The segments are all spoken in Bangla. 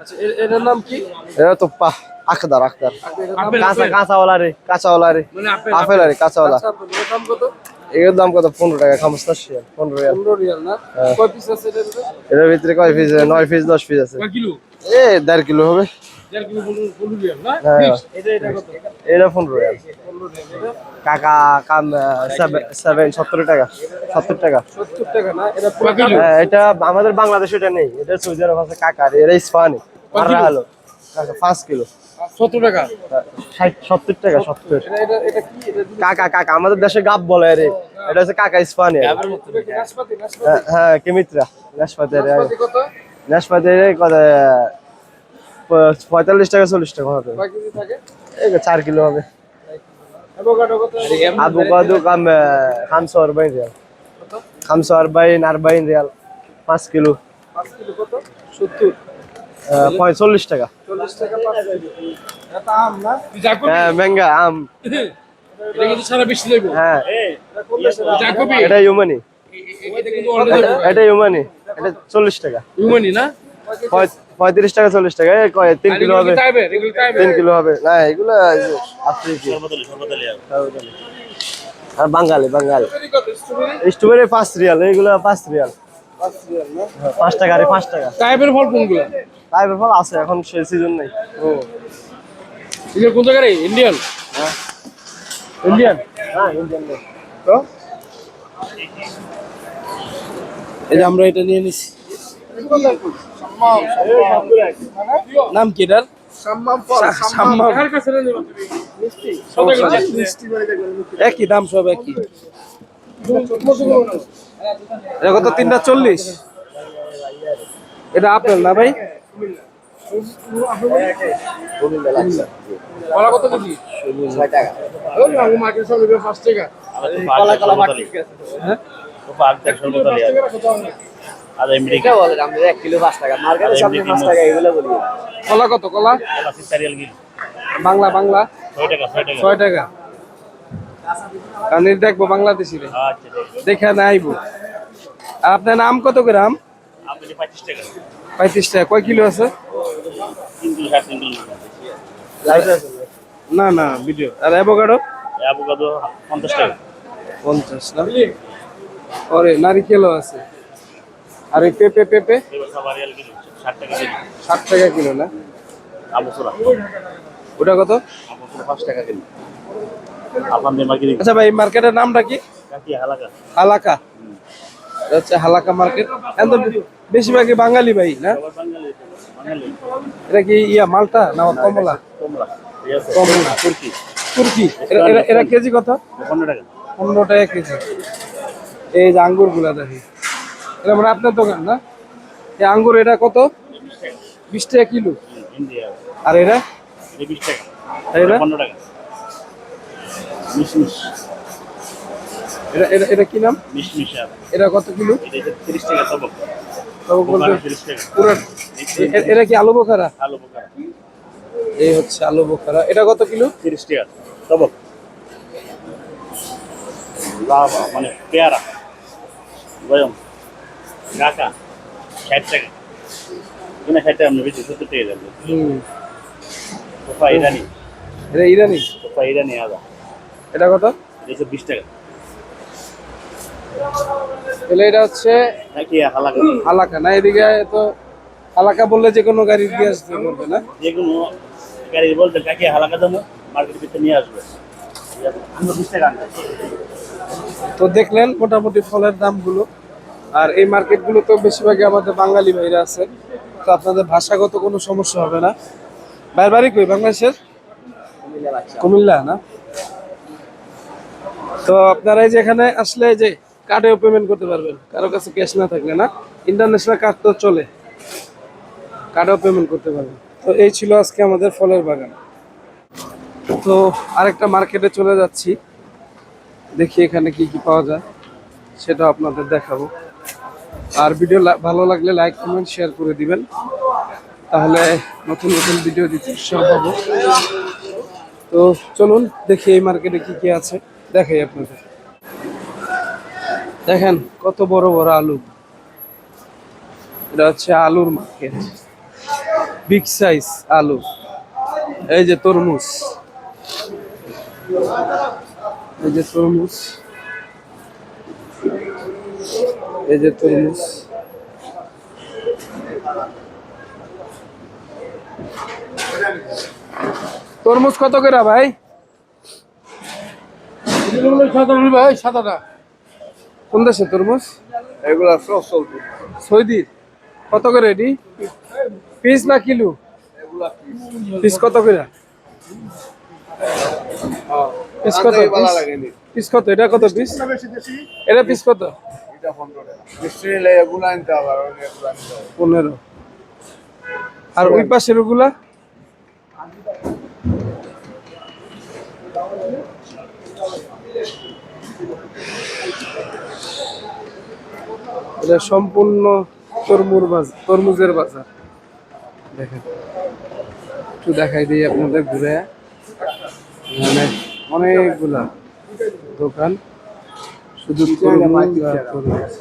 আচ্ছা এটার নাম কি? এটা তো আখদার আখদার কাঁচা। কাঁচাওয়ালা রে কাঁচাওয়ালা রে। মানে আপেল আরে কাঁচাওয়ালা। আচ্ছা এর দাম কত? এর দাম কত? পনেরো টাকা খামস্তা শিয়াল? পনেরো রিয়াল। পনেরো রিয়াল না? হ্যাঁ। কয় পিস আছে এটার ভিতরে? কয় পিস নয় পিস দশ পিস আছে। কিলো? এ দেড় কিলো হবে। হ্যাঁ। এটা কাকা কাম সেভেন সত্তর টাকা সত্তর টাকা। সত্তর টাকা না? এটা পুরো হ্যাঁ, এটা আমাদের বাংলাদেশে এটা নেই। এটা সৌদি আরব আছে কাকার এটা ইস্পানি। আর হলো পাঁচ কিলো। সত্তর টাকা? সত্তর টাকা সত্তর। এটা এটা এটা কি? এটা কাকা কাকা আমাদের দেশে গাব বলে রে এটা হচ্ছে কাকা ইস্পানি। নাশপাতি? হ্যাঁ, হ্যাঁ কেমিত্রা। নাশপাতি নাশপাতি কত পঁয়তাল্লিশ টাকা চল্লিশ টাকা হবে। চার কিলো হবে। অ্যাভোকাডো কত? আবু কাদু কাম খামসো আরবাইন রিয়াল। কত? খামসো আরবাইন আরবাইন রিয়াল পাঁচ কিলো। পঁয়তাল্লিশ টাকা। চল্লিশ টাকা পাঁচ কিলো। এটা আম হ্যাঁ ম্যাঙ্গা আম। এটা কিন্তু সারা বেশি দেবো হ্যাঁ। এটা ইউমানি। এটা ইউমানি। এটা চল্লিশ টাকা। হিউম্যানই না? পঁয়ত্রিশ টাকা চল্লিশ টাকা। তিন কিলো হবে? টাইপের এগুলো টাইপের তিন কিলো হবে। না এগুলো আর বাঙালি বাঙালি। স্ট্রবেরি কত? স্ট্রবেরি? স্ট্রবেরি পাঁচ রিয়াল এইগুলো পাঁচ রিয়াল। পাঁচ রিয়াল না? হ্যাঁ, পাঁচ টাকা আরে পাঁচ টাকা। টাইপের ফল কোনগুলো? তাই ফল আছে এখন সে সিজন নেই। ও। এগুলো কোন জায়গায় ইন্ডিয়ান ইন্ডিয়ান হ্যাঁ। ইন্ডিয়ান তো? এই যে আমরা এটা নিয়ে নিছি। নাম কি এটার? একই দাম সব একই। এটা কত? তিনটা চল্লিশ। এটা আপেল না ভাই? কলা কত কেজি? টাকা। হ্যাঁ আমরা কিলো পাঁচ টাকা মার্কেটে সামনে পাঁচ টাকা এগুলো বলি। কলা কত কলা? বাংলা বাংলা? ছয় টাকা কারণ এটা দেখব বাংলাদেশি রে। দেখে না আইবো। আর আপনার নাম কত গ্রাম পঁয়ত্রিশ টাকা। কয় কিলো আছে? না। না ভিডিও আর অ্যাভোকাডো পঞ্চাশ না? ওরে নারিকেলও আছে। আর এই পেঁপে পেঁপে? ষাট টাকা কিলো না? ওটা কত? পাঁচ টাকা কিলো আচ্ছা ভাই মার্কেটের নামটা কি? হালাকা। হচ্ছে হালাকা মার্কেট। এখন বেশিরভাগই বাঙালি ভাই না? এটা কি ইয়া মালটা না কমলা? কমলা। তুর্কি। এরা- এরা- কেজি কত? পনেরো টাকা। কেজি। এই যে আঙ্গুরগুলা দেখি। এটা মানে আপনার দোকান না? এই আঙ্গুর এটা কত? বিশ টাকা কিলো। আর এটা? এটা এটা? এটা এটা কি নাম? এটা কত কিলো? তবে বলতে পুরো এ- এ- এটা কি আলু বোখারা? এই হচ্ছে আলু বোখারা। এটা কত কিলো? মানে পেয়ারা। কাকা ষাট টাকা। কিনা ষাট টাকা আপনি বেশি সত্তর টাকা যাবে ইরানি। এটা ইরানি? তোফা ইরানি আদা। এটা কত? একশো বিশ টাকা। তাহলে এটা হচ্ছে নাকি হালাকা? হালাকা। না এদিকে তো হালাকা বললে যে কোনো গাড়ি দিয়ে আসতে পারবে না? যে কোনো গাড়ি বলতে কাকি হালাকা দামো মার্কেট ভিতরে নিয়ে আসবে। তো দেখলেন মোটামুটি ফলের দামগুলো। আর এই মার্কেটগুলো তো বেশিরভাগই আমাদের বাঙালি ভাইরা আছেন, তো আপনাদের ভাষাগত কোনো সমস্যা হবে না। বাইর বাড়ি কই? বাংলাদেশের? কুমিল্লা, না? তো আপনারা যে এখানে আসলে যে কার্ডেও পেমেন্ট করতে পারবেন, কারও কাছে ক্যাশ না থাকলে, না? ইন্টারন্যাশনাল কার্ড তো চলে কার্ডেও পেমেন্ট করতে পারবেন। তো এই ছিল আজকে আমাদের ফলের বাগান। তো আরেকটা মার্কেটে চলে যাচ্ছি, দেখি এখানে কি কি পাওয়া যায় সেটা আপনাদের দেখাবো। আর ভিডিও ভালো লাগলে লাইক কমেন্ট শেয়ার করে দিবেন। তাহলে নতুন নতুন ভিডিও দিতে উৎসাহ পাবো। তো চলুন, দেখি এই মার্কেটে কি কি আছে। দেখাই আপনাদের। দেখেন, কত বড় বড় আলু। এটা হচ্ছে আলুর মার্কেট বিগ সাইজ আলু। এই যে তরমুজ। এই যে তরমুজ। এই যে তরমুজ। তরমুজ কত করে ভাই? ভাই সাদাটা কোন দেশে তরমুজ? এগুলা সব চলবে সৌদি। কত করে এটি? পিস না কিলো? পিস। কত করে? পিস কত ভালো piece? পিস কত? এটা কত পিস? এটা পিস কত? এগুলো আনতে এগুলো হবে। পনেরো। আর ওই পাশের ওগুলা? এটা সম্পূর্ণ তরমুর বাজার তরমুজের বাজার। দেখেন। একটু দেখাই দিই আপনাদের ঘুরে। মানে অনেকগুলা দোকান। শুধু তরমুজ তরমুজ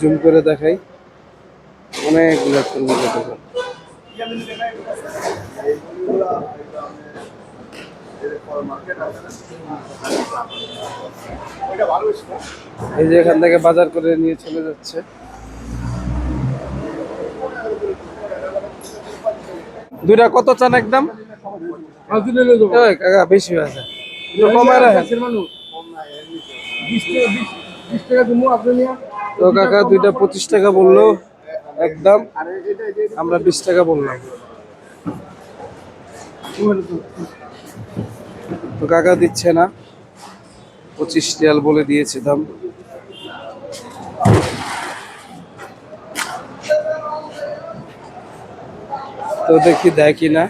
জুম করে দেখাই। অনেকগুলো তরমুজের দোকান এই যে এখান থেকে বাজার করে নিয়ে চলে যাচ্ছে। দুইটা কত চান একদম? বেশি রাখেন তো কাকা দুইটা পঁচিশ টাকা বলল একদম আমরা বিশ টাকা বললাম। তো কাকা দিচ্ছে না। পঁচিশ রিয়াল বলে দিয়েছে দাম। তো দেখি দেয় কিনা।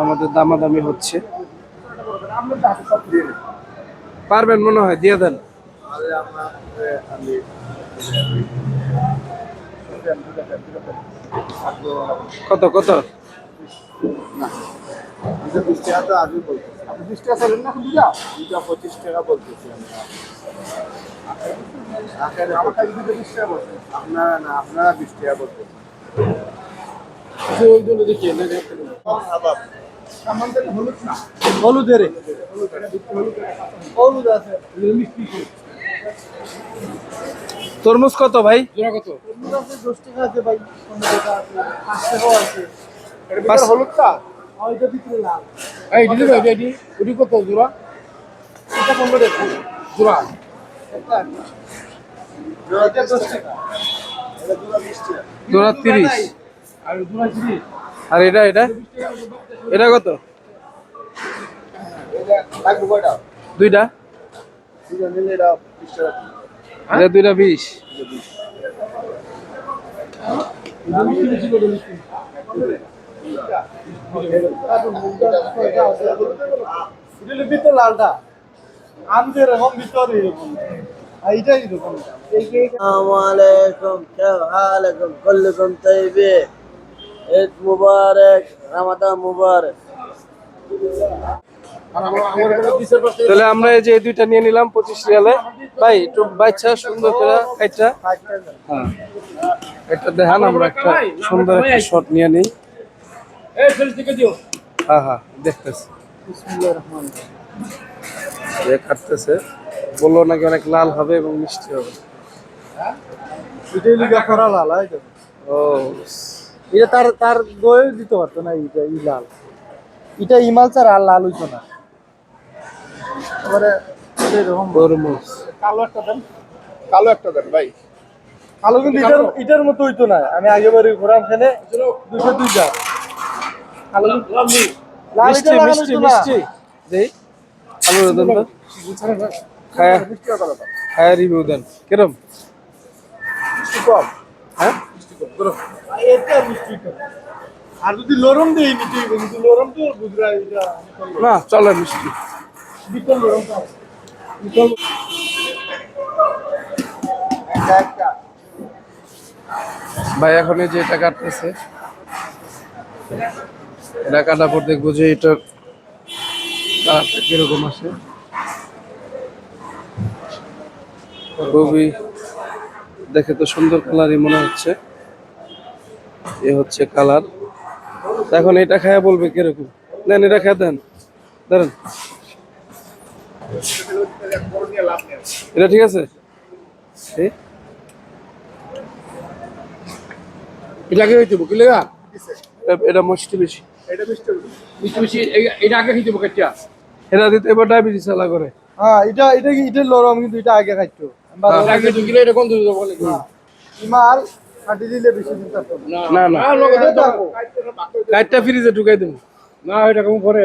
আমাদের দামাদামি হচ্ছে। পারবেন মনে হয় দিয়ে দেন। কত কত? আপনারা না আপনারা বিশ টাকা বলতেছেন। হলুদের হলুদ আছে তরমুজ কত ভাই? হলুদটা? এটি ওটি কত জোড়া? এটা পনেরো টাকা। জোড়া। জোড়া তিরিশ। আর তিরিশ। আর এটা এটা? এটা কত? দুইটা? এটা দুইটা বিশ। লালটা আনতে এরকম আলাইকুম কল্লুকুম তাইবে ঈদ মুবারক রামাদান মুবারক। তাহলে আমরা এই যে দুইটা নিয়ে নিলাম পঁচিশ রিয়ালে। ভাই একটু বাচ্চা সুন্দর করে হ্যাঁ। দেখান আমরা একটা সুন্দর একটা শট নিয়ে নিই। হ্যাঁ হ্যাঁ দেখতেছি। যে কাটতেছে বলল নাকি অনেক লাল হবে এবং মিষ্টি হবে। ও এটা তার তার দই দিতে পারতো না এটা ই লাল। এটা ইমাল চার আর লাল হইতো না। এবারে এরকম তরমুজ কালো একটা দেন। কালো একটা দেন ভাই। কালো কিন্তু এটার এটার মতো হইতো না। আমি আগেবারে ঘোরাম খেলে দুশো দুইটা কালো মিষ্টি মিষ্টি মিষ্টি। দেই। আলু দেন তো খায়া? খায়া রিভিউ দেন। কিরম? কম। হ্যাঁ? আর যদি লরম দেই নিতে কিন্তু লরম তো বুঝরা এটা না চলে মিষ্টি। বিকল লরম বিকল ভাই এখন যে এটা কাটতেছে এটা কাটার পর দেখব যে এটার কালারটা কীরকম আসে? খুবই দেখে তো সুন্দর কালারই মনে হচ্ছে। এ হচ্ছে কালার। এখন এটা খায়া বলবে কীরকম? দেন এটা খেয়ে দেন। ধরেন। এটা ঠিক আছে? এটা আগে হইতে কি লেগা এটা মিষ্টি বেশি। মিষ্টি এই- এটা আগে হইতে কেটে এটা দিতে এবার ডায়াবেটিস চালা করে। হ্যাঁ এটা এটা কি এটার লরম কিন্তু এটা আগে খাইতো এটা আগে ঢুকিলে এটা কোন দুধ বলে মাল কাটি দিলে বেশি দিন থাকতো না। না। কাঠটা ফ্রিজে ঢুকাই দেবো না এটা কোন পরে